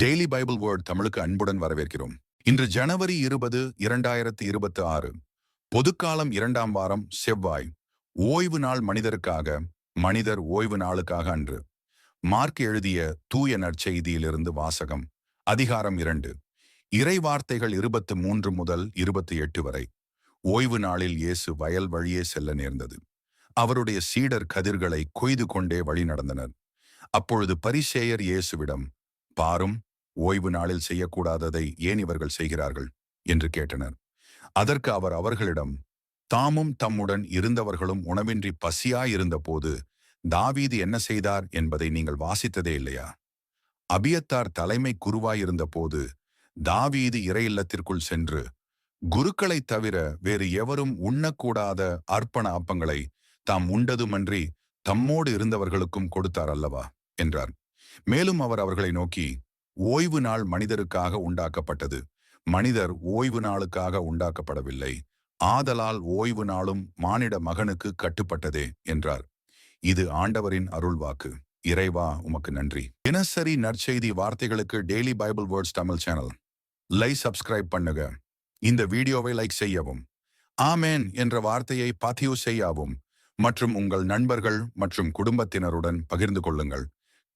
Daily Bible word தமிழுக்கு அன்புடன் வரவேற்கிறோம். இன்று ஜனவரி இருபது இரண்டாயிரத்தி இருபத்தி ஆறு. பொதுக்காலம் இரண்டாம் வாரம் செவ்வாய். ஓய்வு நாள் மனிதருக்காக மனிதர் ஓய்வு நாளுக்காக அன்று. மார்க் எழுதிய தூய நற்செய்தியிலிருந்து வாசகம் அதிகாரம் இரண்டு. இறை வார்த்தைகள் இருபத்து மூன்று முதல் இருபத்தி எட்டு வரை. ஓய்வு நாளில் இயேசு வயல் வழியே செல்ல நேர்ந்தது. அவருடைய சீடர் கதிர்களை கொய்து கொண்டே வழி நடந்தனர். அப்பொழுது பரிசேயர் இயேசுவிடம் பாரும் ஓய்வு நாளில் செய்யக்கூடாததை ஏன் இவர்கள் செய்கிறார்கள்? என்று கேட்டனர். அதற்கு அவர் அவர்களிடம் தாமும் தம்முடன் இருந்தவர்களும் உணவின்றி பசியாயிருந்த போது தாவீது என்ன செய்தார் என்பதை நீங்கள் வாசித்ததே இல்லையா? அபியத்தார் தலைமை குருவாயிருந்த போது தாவீது இறை இல்லத்திற்குள் சென்று குருக்களைத் தவிர வேறு எவரும் உண்ணக்கூடாத அர்ப்பண அப்பங்களை தாம் உண்டதுமன்றி தம்மோடு இருந்தவர்களுக்கும் கொடுத்தார் அல்லவா? என்றார். மேலும் அவர் அவர்களை நோக்கி ஓய்வு நாள் மனிதருக்காக உண்டாக்கப்பட்டது. மனிதர் ஓய்வு நாளுக்காக உண்டாக்கப்படவில்லை. ஆதலால் ஓய்வு நாளும் மானிட மகனுக்கு கட்டுப்பட்டதே என்றார். இது ஆண்டவரின் அருள்வாக்கு. இறைவா உமக்கு நன்றி. தினசரி நற்செய்தி வார்த்தைகளுக்கு daily Bible words Tamil channel லை சப்ஸ்கிரைப் பண்ணுங்க. இந்த வீடியோவை லைக் செய்யவும். ஆமேன் என்ற வார்த்தையை பதிவு செய்யவும். மற்றும் உங்கள் நண்பர்கள் மற்றும் குடும்பத்தினருடன் பகிர்ந்து கொள்ளுங்கள்.